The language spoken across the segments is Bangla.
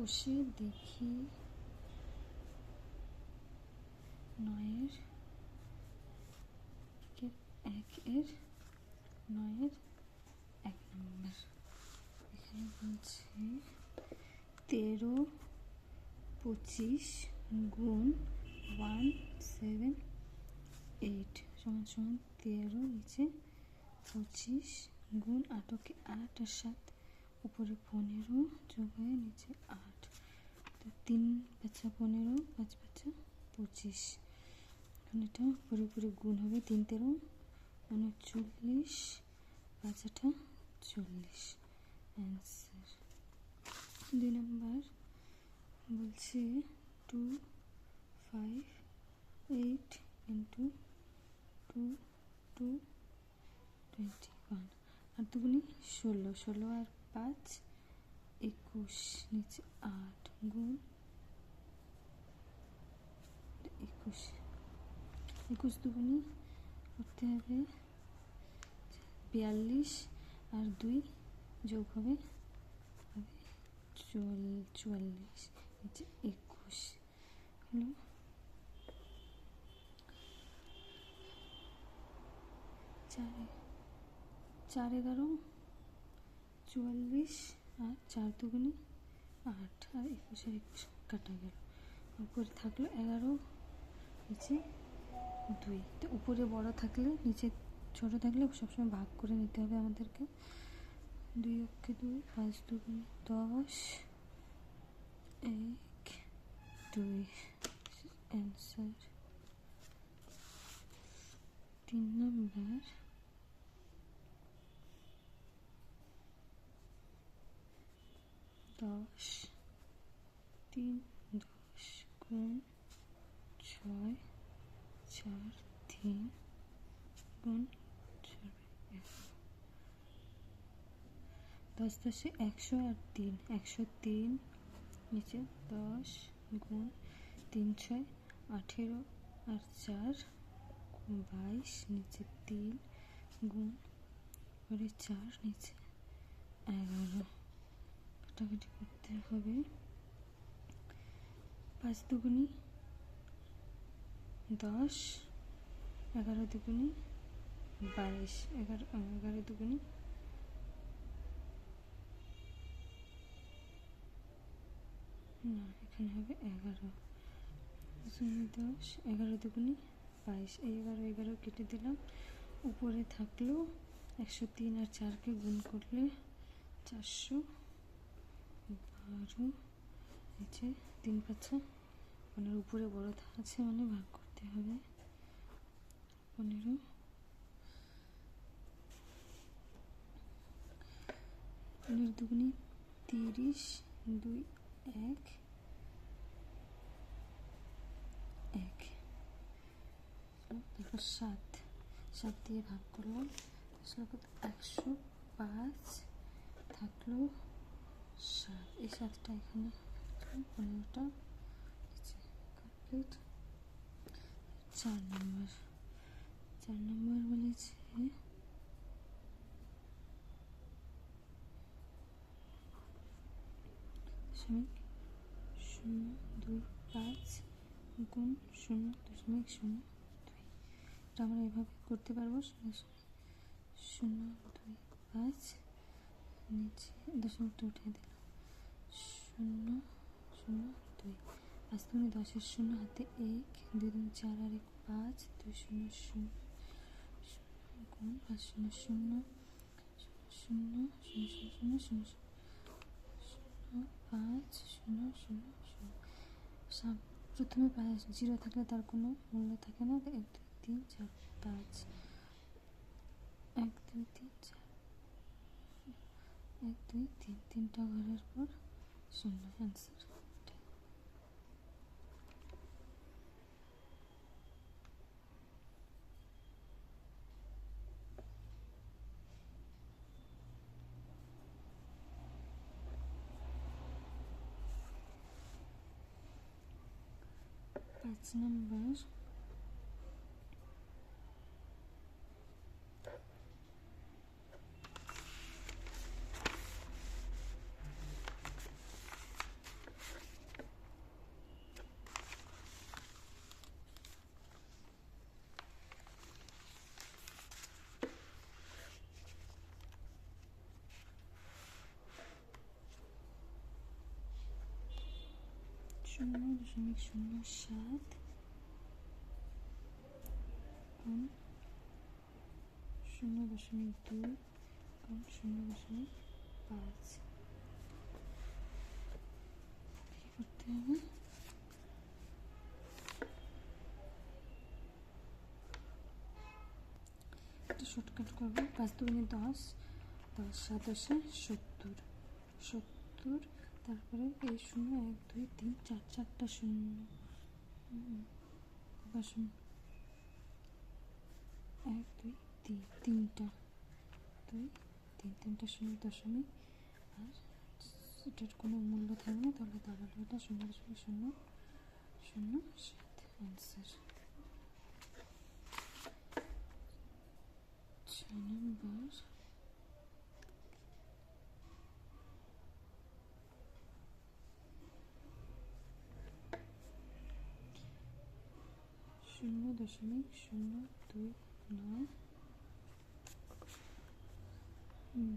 কষে দেখি নয়ের এক এর, নয়ের এক নম্বর। এখানে বলছে তেরো পঁচিশ গুণ ওয়ান সেভেন এইট, সমান সমান তেরো, নিচে পঁচিশ গুণ আটকে আট আর সাত। উপরে পনেরো যোগ হয়ে নিচে আট। তো তিন পাঁচা পনেরো, পাঁচ পাঁচা পঁচিশ। এখন এটা পুরোপুরি গুণ হবে তিন তেরো উনচল্লিশ পাঁচ আঠা চল্লিশ। অ্যান্সার দুই নম্বর বলছে two five eight into two two twenty one. আর দুগুনি ষোলো ষোলো আর পাঁচ, একুশ, নিচে আট, গুণ একুশ। একুশ দুগুনি করতে হবে বিয়াল্লিশ আর দুই যোগ হবে হবে চুয়াল্লিশ, নিচে একুশ। হলো চার চার এগারো। চুয়াল্লিশ আর চার দুগুনি আট, আর একুশ আর একুশ, কাটা গেল। উপরে থাকল এগারো, নিচে দুই। তো উপরে বড় থাকলে, নিচে ছোট থাকলে সবসময় ভাগ করে নিতে হবে আমাদেরকে। দুই অক্ষে দুই, পাঁচ দুগুনি দশ, এক, দুই, অ্যান্সার। তিন নম্বর। দশ, তিন, দশ গুণ ছয়, চার, তিন গুণ দশ দশে একশো আর তিন, একশো তিন, নিচে দশ গুণ তিন ছয়, আঠেরো আর চার, বাইশ, নিচে তিন গুণ করে চার, নিচে এগারো। কাটাকাটি করতে হবে। পাঁচ দুগুনি, দশ, এগারো দুগুনি, বাইশ, এগারো এগারো দুগুনি। না, এখানে হবে এগারো। দশ, এগারো দুগুনি, বাইশ। এই এগারো এগারো কেটে দিলাম। উপরে থাকল একশো তিন আর চারকে গুণ করলে চারশো। বারো নিচে তিন পাঁচা। পনেরো, উপরে বড় আছে মানে ভাগ করতে হবে। পনেরো। পনেরো দুগুনি তিরিশ, দুই, এক। এক। দেখো সাত। সাত দিয়ে ভাগ করলাম। একশো পাঁচ থাকল সাত এই সাতটা এখানে। পনেরোটা। কমপ্লিট চার নম্বর। চার নম্বর বলেছে দশমিক শূন্য দুই পাঁচ গুণ শূন্য দশমিক শূন্য দুই। এটা আমরা এভাবে করতে পারব। শূন্য দুই পাঁচ নিচে দশমিকটা উঠিয়ে দিলাম। শূন্য শূন্য, দুই। আজ তুমি দশের শূন্য হাতে এক, দুই দুই চার আর এক পাঁচ, দুই শূন্য শূন্য শূন্য গুণ পাঁচ শূন্য শূন্য শূন্য শূন্য শূন্য শূন্য শূন্য শূন্য পাঁচ শূন্য শূন্য শূন্য। সব প্রথমে পাঁচ জিরো থাকলে তার কোনো মূল্য থাকে না। এক, দুই, তিন, চার, পাঁচ। এক, দুই, তিন, চার এক দুই তিন তিনটা ঘরের পর শূন্য অ্যান্সার পাঁচ নম্বর শূন্য দশমিক শূন্য সাত গুণ শূন্য দশমিক দুই গুণ শূন্য দশমিক পাঁচ করতে হবে শর্টকাট করব। পাঁচ দুগুণে দশ দশ সাতাশে সত্তর। সত্তর তারপরে এই শূন্য এক, দুই, তিন, চার, চারটা শূন্য। শূন্য। এক, দুই, তিন, তিনটা। দুই, তিন, তিনটা শূন্য দশমিক। আর এটার কোনো মূল্য থাকবে না তাহলে দাঁড়াল এটা শূন্য দশমিক শূন্য শূন্য সাত অ্যান্সার ছয় নম্বর শূন্য দশমিক শূন্য দুই নয়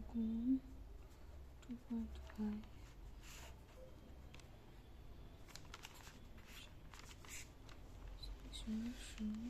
গুণ টু পয়েন্ট ফাইভ শূন্য শূন্য